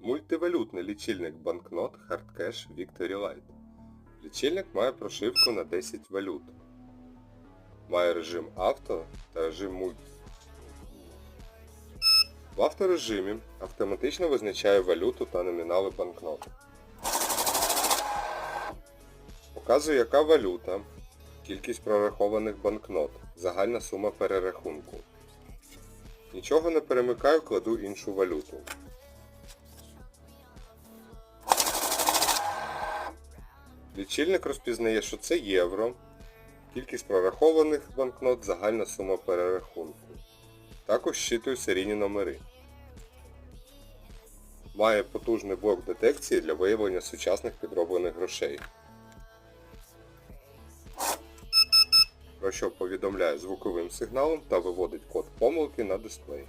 Мультивалютний лічильник банкнот Hardcash Victory Light. Лічильник має прошивку на 10 валют. Має режим авто та режим мульт. В авторежимі автоматично визначає валюту та номінали банкнот. Показує яка валюта, кількість прорахованих банкнот, загальна сума перерахунку. Нічого не перемикаю, кладу іншу валюту. Лічильник розпізнає, що це євро, кількість прорахованих банкнот, загальна сума перерахунку. Також щитує серійні номери. Має потужний блок детекції для виявлення сучасних підроблених грошей. Про що повідомляє звуковим сигналом та виводить код помилки на дисплей.